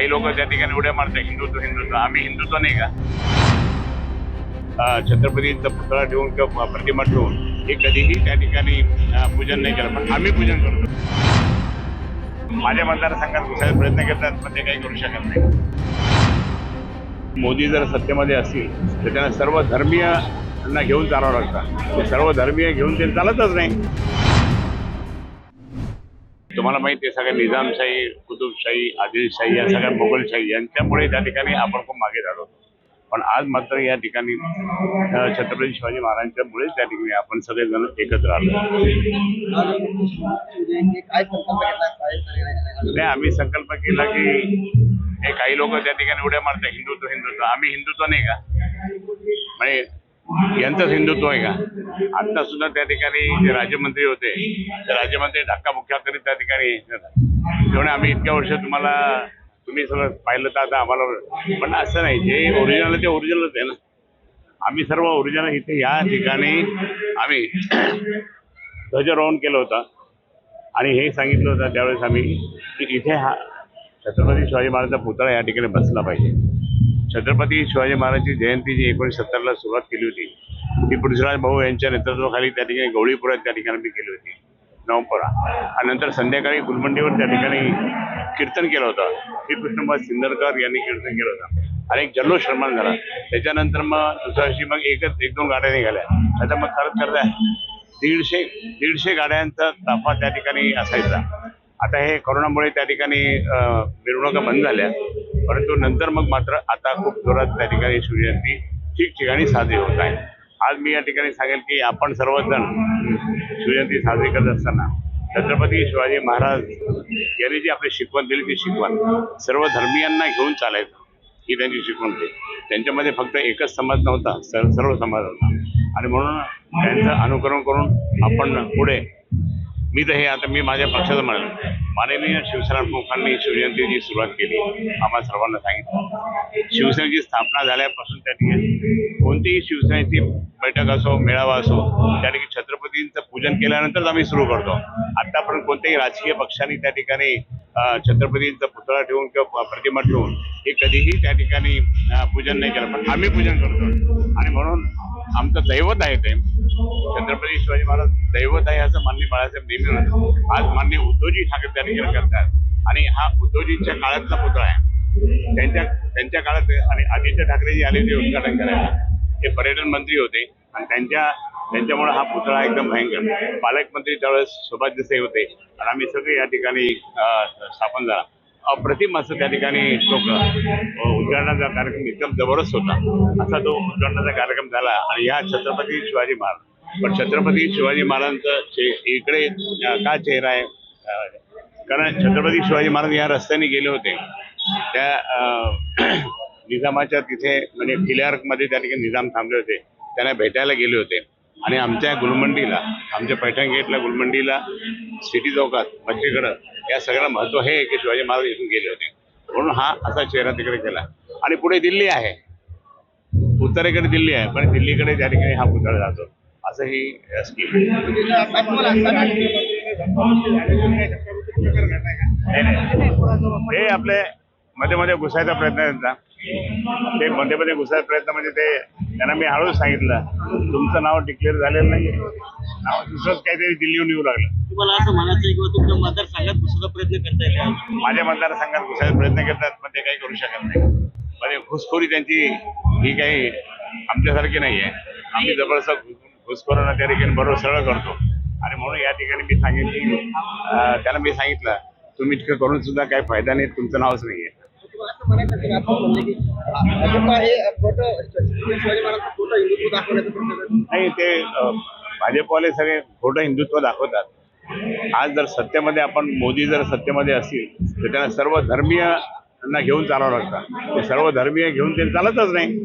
काही लोक त्या ठिकाणी उड्या मारतात हिंदुत्व हिंदुत्व आम्ही हिंदुत्व नाही का? छत्रपतीचा पुतळा ठेवून किंवा प्रतिमा ठेवून हे कधीही त्या ठिकाणी पूजन नाही केलं. पण आम्ही पूजन करतो. माझ्या मतदारसंघात घुसायचा प्रयत्न करतात पण ते काही करू शकत नाही. मोदी जर सत्तेमध्ये असतील तर त्यांना सर्व धर्मीयांना घेऊन चालावं लागतं. ते सर्व धर्मीय घेऊन ते चालतच नाही. तुम्हाला माहिती आहे सगळ्या निजामशाही कुतुबशाही आदिलशाही या सगळ्या मोगलशाही यांच्यामुळे त्या ठिकाणी आपण खूप मागे झालो होतो. पण आज मात्र या ठिकाणी छत्रपती शिवाजी महाराजांच्यामुळेच त्या ठिकाणी आपण सगळेजण एकत्र आलो. नाही आम्ही संकल्प केला की हे काही लोक त्या ठिकाणी उड्या मारतात हिंदुत्व हिंदुत्व. आम्ही हिंदुत्व नाही का? म्हणजे यांचंच हिंदुत्व आहे का? आता सुद्धा त्या ठिकाणी जे राज्यमंत्री होते ते राज्यमंत्री धक्काबुक्या करीत त्या ठिकाणी त्यामुळे आम्ही इतक्या वर्ष तुम्हाला तुम्ही सगळं पाहिलं तर आता आम्हाला पण असं नाही जे ओरिजिनल ते ओरिजिनलच आहे ना. आम्ही सर्व ओरिजिनल इथे या ठिकाणी आम्ही ध्वजारोहण केलं होतं. आणि हे सांगितलं होतं त्यावेळेस आम्ही की इथे हा छत्रपती शिवाजी महाराजांचा पुतळा या ठिकाणी बसला पाहिजे. छत्रपती शिवाजी महाराजांची जयंती जी एकोणीसशे सत्तरला सुरुवात केली होती ती पृथ्वीराज भाऊ यांच्या नेतृत्वाखाली त्या ठिकाणी गवळीपुरात त्या ठिकाणी मी केली होती नवपुरा आणि नंतर संध्याकाळी गुलमंडीवर त्या ठिकाणी कीर्तन केलं होतं. श्रीकृष्णबाद सिंदरकर यांनी कीर्तन केलं होतं. आणि एक जल्लोष निर्माण झाला. त्याच्यानंतर मग दुसऱ्या दिवशी मग एकच एक दोन गाड्या निघाल्या. आता मग खरंच करताय दीडशे दीडशे गाड्यांचा ताफा त्या ठिकाणी असायचा. आता हे कोरोनामुळे त्या ठिकाणी मिरवणुका बंद झाल्या. परंतु नंतर मग मात्र आता खूप जोरात त्या ठिकाणी शिवजयंती ठिकठिकाणी साजरी होत आहे. आज मी या ठिकाणी सांगेल की आपण सर्वजण शिवजयंती साजरी करत असताना छत्रपती शिवाजी महाराज यांनी जी आपली शिकवण दिली ती शिकवण सर्व धर्मियांना घेऊन चालायचं ही त्यांची शिकवण होती. त्यांच्यामध्ये फक्त एकच समाज नव्हता सर्व समाज होता. आणि म्हणून त्यांचं अनुकरण करून आपण पुढे मी तर हे आता मी माझ्या पक्षाचं म्हणालो माननीय शिवसेना प्रमुखांनी शिवजयंतीची सुरुवात केली. आम्हाला सर्वांना सांगितलं. शिवसेनेची स्थापना झाल्यापासून त्यांनी कोणतीही शिवसेनेची बैठक असो मेळावा असो त्या ठिकाणी छत्रपतींचं पूजन केल्यानंतरच आम्ही सुरू करतो. आतापर्यंत कोणत्याही राजकीय पक्षांनी त्या ठिकाणी छत्रपतींचा पुतळा ठेवून किंवा प्रतिमा ठेवून हे कधीही त्या ठिकाणी पूजन नाही केलं. पण आम्ही पूजन करतो. आणि म्हणून आमचं दैवत आहे ते. छत्रपती शिवाजी महाराज दैवत आहे असं मान्य बाळासाहेब नेहमी म्हणतो आज मान्य उद्धवजी ठाकरे त्या ठिकाणी करतात. आणि हा उद्धवजींच्या काळातला पुतळा आहे. त्यांच्या त्यांच्या काळात आणि आदित्य ठाकरे जी आले ते उद्घाटन करायला. ते पर्यटन मंत्री होते आणि त्यांच्या त्यांच्यामुळे हा पुतळा एकदम भयंकर. पालकमंत्री त्यावेळेस सुभाष देसाई होते आणि आम्ही सगळे या ठिकाणी स्थापन झाला. अप्रतिम असं त्या ठिकाणी तो उद्घाटनाचा कार्यक्रम एकदम जबरदस्त होता. असा तो उद्घाटनाचा कार्यक्रम झाला आणि ह्या छत्रपती शिवाजी महाराज. पण छत्रपती शिवाजी महाराजांचं इकडे का चेहरा आहे? कारण छत्रपती शिवाजी महाराज या रस्त्याने गेले होते. त्या निजामाच्या तिथे म्हणजे किल्ल्यामध्ये त्या ठिकाणी निजाम थांबले होते. त्यांना भेटायला गेले होते. आणि आमच्या गुलमंडीला आमच्या पैठण गेटला गुलमंडीला सिटी चौकात मच्छीकडं या सगळ्याला महत्त्व हे की शिवाजी महाराज इथून गेले होते. म्हणून हा असा चेहरा तिकडे केला. आणि पुढे दिल्ली आहे. उत्तरेकडे दिल्ली आहे पण दिल्लीकडे त्या ठिकाणी हा पुतळा जातो. असं ही स्कीम आहे. हे आपले मध्ये मध्ये घुसायचा प्रयत्न त्यांचा. ते मध्ये मध्ये घुसायचा प्रयत्न म्हणजे ते त्यांना मी हळूच सांगितलं. तुमचं नाव डिक्लेअर झालेलं नाही नाव दुसरंच काहीतरी दिल्लीहून येऊ लागलं. तुम्हाला असं म्हणायचं किंवा तुमच्या मतदारसंघात घुसायचा प्रयत्न करताय का? माझ्या मतदारसंघात घुसायचा प्रयत्न करतात पण ते काही करू शकत नाही. म्हणजे घुसखोरी त्यांची ही काही आमच्यासारखी नाही आहे आम्ही जबरदस्त घुस- घुसखोरांना त्या ठिकाणी बरोबर सरळ करतो. आणि म्हणून या ठिकाणी मी अं, त्याला मी सांगितलं तुम्ही इतकं करून सुद्धा काही फायदा नाही तुमचं नावच नाही आहे नाही ते भाजपवाले सगळे खोटं हिंदुत्व दाखवतात. आज जर सत्तेमध्ये आपण मोदी जर सत्तेमध्ये असतील तर त्यांना सर्व धर्मीयांना घेऊन चालावं लागतं. ते सर्व धर्मीय घेऊन ते चालतच नाही.